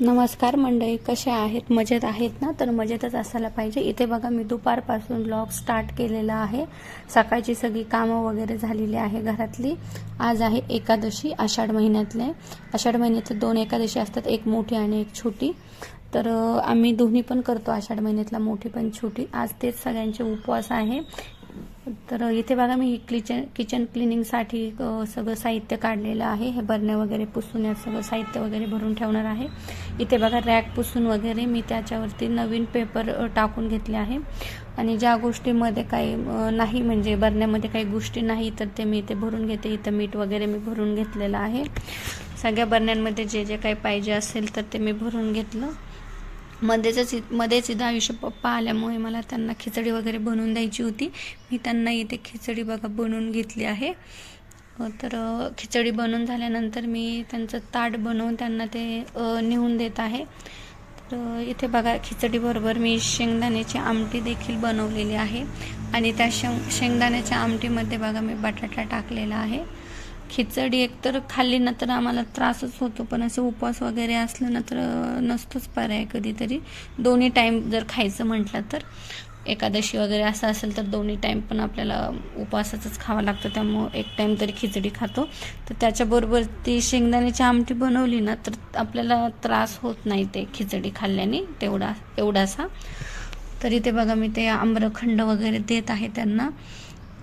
नमस्कार मंडळी कसे आहेत? मजेत आहेत ना? तर मजेतच असायला पाहिजे. इथे बघा मी दुपारपासून ब्लॉग स्टार्ट केलेला आहे. सकाळची सगळी कामं वगैरे झालेली आहे घरातली. आज आहे एकादशी आषाढ महिन्यातले. आषाढ महिन्यातले दोन एकादशी असतात एक मोठी आणि एक छोटी. तर आम्ही दोन्ही पण करतो आषाढ महिन्यातला मोठी पण छोटी. आज तेच सगळ्यांचे उपवास आहे. तर इथे बघा मी किचन किचन क्लिनिंगसाठी सगळं साहित्य काढलेलं आहे. हे बरण्या वगैरे पुसून यात सगळं साहित्य वगैरे भरून ठेवणार आहे. इथे बघा रॅक पुसून वगैरे मी त्याच्यावरती नवीन पेपर टाकून घेतले आहे. आणि ज्या गोष्टीमध्ये काही नाही म्हणजे बरण्यामध्ये काही गोष्टी नाही तर ते मी इथे भरून घेते. इथं मीठ वगैरे मी भरून घेतलेलं आहे. सगळ्या बरण्यांमध्ये जे जे काही पाहिजे असेल तर ते मी भरून घेतलं. मध्येच मध्येच इथं आयुष्य पप्पा आल्यामुळे मला त्यांना खिचडी वगैरे बनवून द्यायची होती. मी त्यांना इथे खिचडी बघा बनवून घेतली आहे. तर खिचडी बनवून झाल्यानंतर मी त्यांचं ताट बनवून त्यांना ते नेऊन देत आहे. तर इथे बघा खिचडीबरोबर मी शेंगदाण्याची आमटी देखील बनवलेली आहे. आणि त्या शेंग शेंगदाण्याच्या आमटीमध्ये बघा मी बटाटा टाकलेला आहे. खिचडी एकतर खाल्ली ना तर आम्हाला त्रासच होतो पण असे उपवास वगैरे असलं ना तर नसतोच पर्याय कधीतरी. दोन्ही टाईम जर खायचं म्हटलं तर एकादशी वगैरे असं असेल तर दोन्ही टाईम पण आपल्याला उपवासाचंच खावं लागतं. त्यामुळं एक टाईम तरी खिचडी खातो. तर त्याच्याबरोबर ती शेंगदाण्याची आमटी बनवली ना तर आपल्याला त्रास होत नाही ते खिचडी खाल्ल्याने तेवढा एवढासा. तरी ते बघा मी ते आम्रखंड वगैरे देत आहे त्यांना.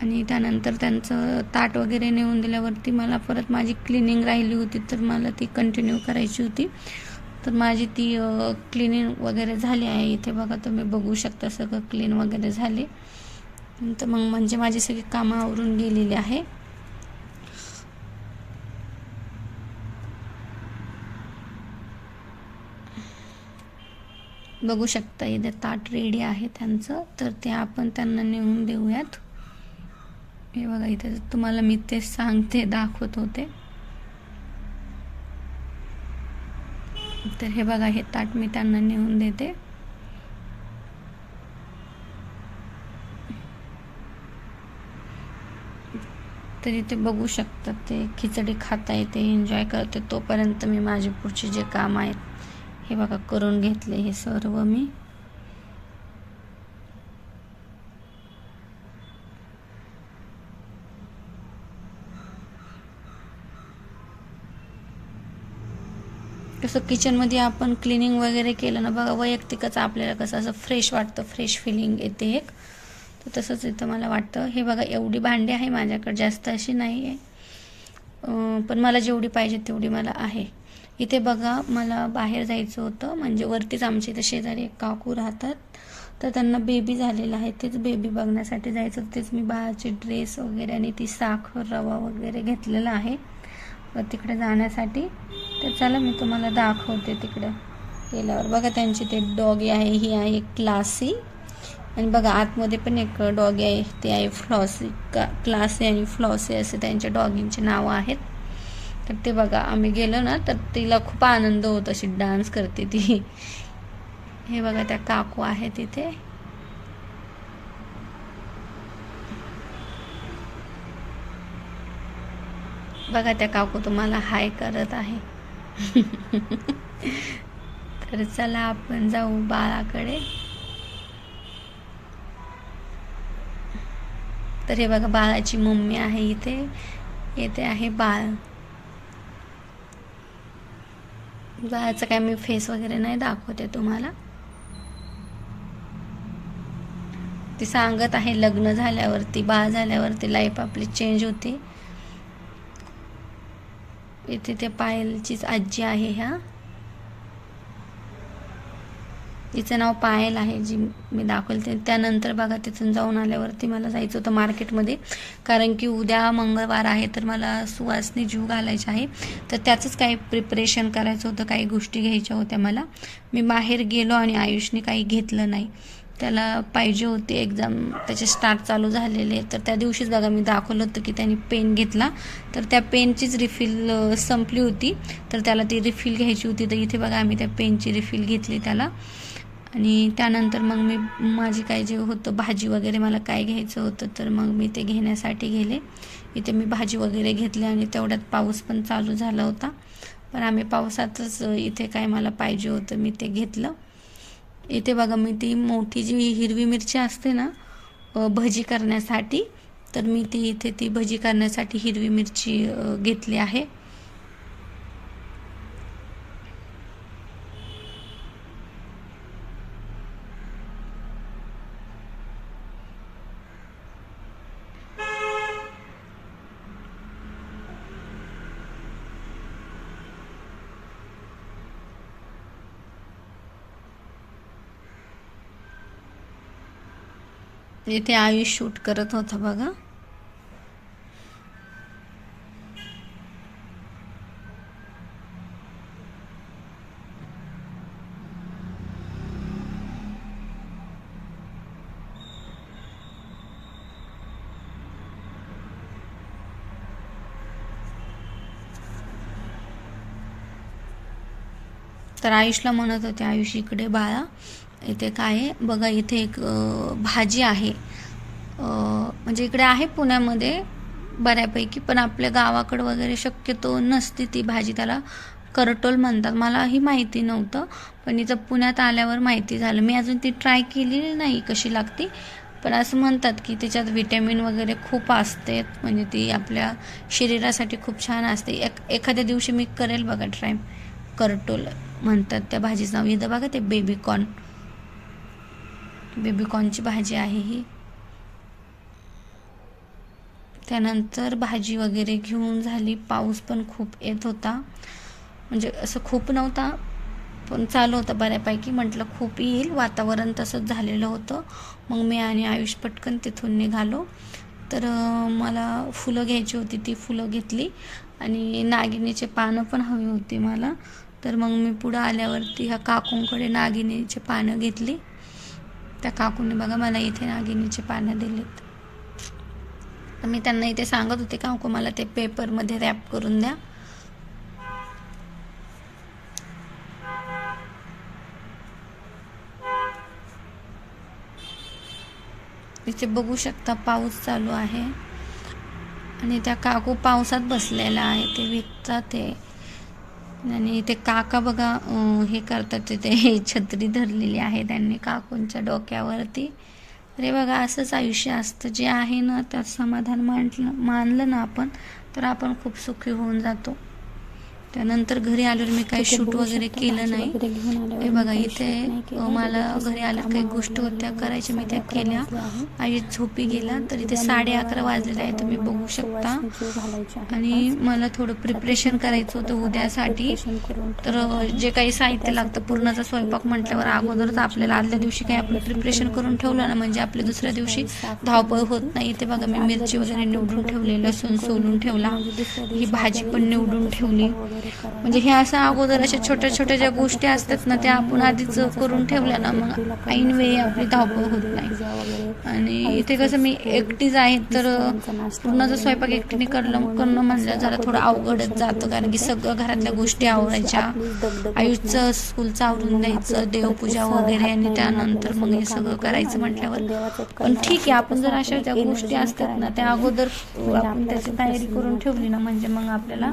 आणि त्यानंतर त्यांचं ताट वगैरे नेऊन दिल्यावरती मला परत माझी क्लिनिंग राहिली होती तर मला ती कंटिन्यू करायची होती. तर माझी ती क्लिनिंग वगैरे झाली आहे. इथे बघा तुम्ही बघू शकता सगळं क्लीन वगैरे झाले. तर मग म्हणजे माझी सगळी कामं आवरून गेलेली आहे. बघू शकता इथे ताट रेडी आहे त्यांचं. तर ते आपण त्यांना नेऊन देऊयात. हे बघा इथे तुम्हाला मी ते सांगते दाखवत होते. तर हे बघा हे ताट मी त्यांना नेऊन देते. तर इथे बघू शकतात ते खिचडी खाता येते एन्जॉय करते. तोपर्यंत मी माझे पुढचे जे काम आहेत हे बघा करून घेतले हे सर्व मी. असं किचनमध्ये आपण क्लिनिंग वगैरे केलं ना बघा वैयक्तिकच आपल्याला कसं असं फ्रेश वाटतं फ्रेश फिलिंग येते एक. तर तसंच इथं मला वाटतं. हे बघा एवढी भांडी आहे माझ्याकडे जास्त अशी नाही आहे पण मला जेवढी पाहिजे तेवढी मला आहे. इथे बघा मला बाहेर जायचं होतं. म्हणजे वरतीच आमच्या इथं शेजारी एक काकू राहतात. तर त्यांना बेबी झालेलं आहे. तेच बेबी बघण्यासाठी जायचं होतं. तेच मी बाळाचे ड्रेस वगैरे आणि ती साखर रवा वगैरे घेतलेला आहे. व तिकडे जाण्यासाठी. तर चला मी तुम्हाला दाखवते तिकडं गेल्यावर. बघा त्यांची ते डॉगी आहे ही आहे क्लासी. आणि बघा आतमध्ये पण एक डॉगी आहे ते आहे फ्लॉसी. का क्लासी आणि फ्लॉसी असे त्यांच्या डॉगींचे नावं आहेत. तर ते बघा आम्ही गेलो ना तर तिला खूप आनंद होत अशी डान्स करते ती. हे बघा त्या काकू आहेत तिथे बघा त्या काकू तुम्हाला हाय करत आहे. तर चला आपण जाऊ बाळाकडे. तर हे बघा बाळाची मम्मी आहे इथे. येथे आहे बाळ. बाळाचं काय मी फेस वगैरे नाही दाखवते तुम्हाला. ती सांगत आहे लग्न झाल्यावरती बाळ झाल्यावरती लाईफ आपली चेंज होती. इथे त्या पायलचीच आजी आहे ह्या. तिचं नाव पायल आहे जी मी दाखवते. त्यानंतर बघा तिथून जाऊन आल्यावरती मला जायचं होतं मार्केटमध्ये. कारण की उद्या मंगळवार आहे तर मला सुवासनी जीव घालायचा आहे. तर त्याचंच काही प्रिपरेशन करायचं होतं काही गोष्टी घ्यायच्या होत्या मला. मी बाहेर गेलो आणि आयुषने काही घेतलं नाही. त्याला पाहिजे होती एक्झाम त्याचे स्टार्ट चालू झालेले. तर त्या दिवशीच बघा मी दाखवलं होतं की त्यांनी पेन घेतला. तर त्या पेनचीच रिफिल संपली होती. तर त्याला ती रिफिल घ्यायची होती. तर इथे बघा आम्ही त्या पेनची रिफिल घेतली त्याला. आणि त्यानंतर मग मी माझी काय जे होतं भाजी वगैरे मला काय घ्यायचं होतं तर मग मी ते घेण्यासाठी गेले. इथे मी भाजी वगैरे घेतली आणि तेवढ्यात पाऊस पण चालू झाला होता. पण आम्ही पावसातच इथे काय मला पाहिजे होतं मी ते घेतलं. इथे बघा मी ती मोठी जी हिरवी मिरची असते ना भजी करण्यासाठी तर मी ती इथे ती भजी करण्यासाठी हिरवी मिरची घेतली आहे. इथे आयुष शूट करत होता बघा. तर आयुषला म्हणत होते आयुष इकडे बाळा. इथे काय आहे? बघा इथे एक भाजी आहे. म्हणजे इकडे आहे पुण्यामध्ये बऱ्यापैकी पण आपल्या गावाकडं वगैरे शक्यतो नसते ती भाजी. त्याला करटोल म्हणतात. मलाही माहिती नव्हतं पण इथं पुण्यात आल्यावर माहिती झालं. मी अजून ती ट्राय केलेली नाही कशी लागते पण असं म्हणतात की त्याच्यात विटॅमिन वगैरे खूप असते. म्हणजे ती आपल्या शरीरासाठी खूप छान असते. एक एखाद्या दिवशी मी करेल बघा ट्राय. करटोल म्हणतात त्या भाजीचं नाव. इथं बघा ते बेबीकॉर्न. बेबीकॉर्नची भाजी आहे ही. त्यानंतर भाजी वगैरे घेऊन झाली. पाऊस पण खूप येत होता. म्हणजे असं खूप नव्हता पण चालू होता बऱ्यापैकी. म्हटलं खूप येईल. वातावरण तसंच झालेलं होतं. मग मी आणि आयुष पटकन तिथून निघालो. तर मला फुलं घ्यायची होती. ती फुलं घेतली. आणि नागिनीचे पानं पण हवी होती मला. तर मग मी पुढं आल्यावरती ह्या काकूंकडे नागिनीचे पानं घेतली. त्या काकूने बघा मला इथे नागिनीचे पानं दिलेत. तर मी त्यांना इथे सांगत होते काकू मला ते पेपरमध्ये रॅप करून द्या. इथे बघू शकता पाऊस चालू आहे. आणि त्या काकू पावसात बसलेल्या आहे ते विकतात ते. आणि ते काका बघा हे करतात तिथे हे छत्री धरलेली आहे त्यांनी काकूंच्या डोक्यावरती. अरे बघा असंच आयुष्य असतं. जे आहे ना त्यात समाधान मानलं मानलं ना आपण तर आपण खूप सुखी होऊन जातो. त्यानंतर घरी आल्यावर मी काही शूट वगैरे केलं नाही. हे बघा इथे मला घरी आल्यावर काही गोष्टी होत्या करायच्या मी त्या केल्या. आई झोपी गेला तर इथे साडे अकरा वाजलेले आहे तुम्ही बघू शकता. आणि. मला थोडं प्रिपरेशन करायचं होतं उद्यासाठी. तर. जे काही साहित्य लागतं पूर्णाचा स्वयंपाक म्हटल्यावर अगोदरच आपल्याला आदल्या दिवशी काही आपलं प्रिपरेशन करून ठेवलं ना म्हणजे आपली दुसऱ्या दिवशी धावपळ होत नाही. इथे बघा मी मिरची वगैरे निवडून ठेवली लसूण सोलून ठेवला. ही भाजी पण निवडून ठेवली म्हणजे हे असं अगोदर अशा छोट्या छोट्या ज्या गोष्टी असतात ना त्या आपण आधीच करून ठेवल्या ना मग ऐन वेळी आपली धावपळ होत नाही. आणि इथे कसं मी एकटीच आहे तर पूर्ण जर स्वयंपाक एकटीने करणं करणं म्हणलं जरा थोडं अवघडच जातं. कारण की सगळं घरातल्या गोष्टी आवरायच्या. आयुषचं स्कूलचं आवरून द्यायचं देवपूजा वगैरे आणि त्यानंतर मग हे सगळं करायचं म्हटल्यावर. पण ठीक आहे आपण जर अशा ज्या गोष्टी असतात ना त्या अगोदर आपण त्याची तयारी करून ठेवली ना म्हणजे मग आपल्याला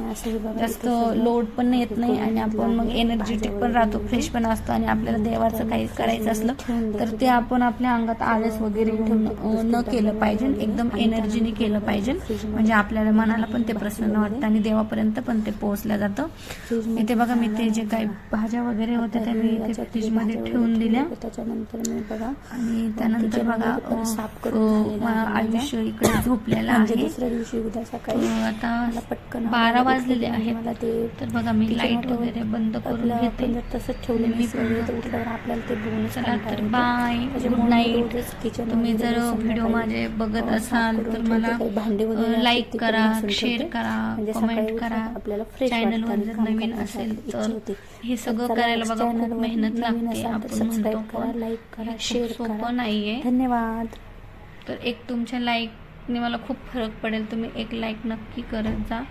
जास्त लोड पण येत नाही आणि आपण मग एनर्जेटिक पण राहतो फ्रेश पण असतो आणि आपल्याला देवाचं काही करायचं असलं तर ते आपण आपल्या अंगात आळस वगैरे न केलं पाहिजे एकदम एनर्जीने केलं पाहिजे. म्हणजे आपल्याला मनाला पण ते प्रसन्न वाटतं आणि देवापर्यंत पण ते पोहोचलं जातं. इथे बघा मी ते जे काही भाज्या वगैरे होत्या त्या मी इथे फ्रीजमध्ये ठेवून दिल्या. त्याच्यानंतर मी बघा आणि त्यानंतर बघा साफ करून आहे माझं. आयुष्य इकडे झोपलेलं म्हणजे आहे. दुसऱ्या दिवशी उद्या सकाळी आता पटकन बारा वाजलेले आहेत. मला ते तर बघा मी लाइट वगैरे बंद करून घेते. तसंच ठेवलं मी उठल्यावर आपल्याला ते बघूनच चला तर. बाय गुड नाईट तुम्ही जर व्हिडिओ माझे बघत अं, असाल तर मला लाईक करा शेअर. करा म्हणजे कमेंट करा. आपल्याला चॅनलवर जर नवीन असेल तर. हे सगळं करायला बघा खूप मेहनत लागते. आपण म्हणतो लाईक करा शेअर सोपं नाहीये. धन्यवाद. तर एक तुमच्या लाईकने मला खूप फरक पडेल. तुम्ही एक लाईक नक्की करत जा.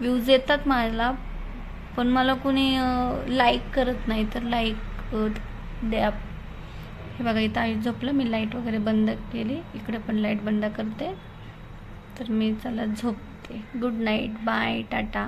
व्ह्यूज येतात मला पण मला कोणी लाईक करत नाही तर लाईक द्या. हे बघा इथं आई झोपलं मी लाइट वगैरे बंद केली. इकडे पण लाइट बंद करते. तर मी चला झोपते. Good night bye tata.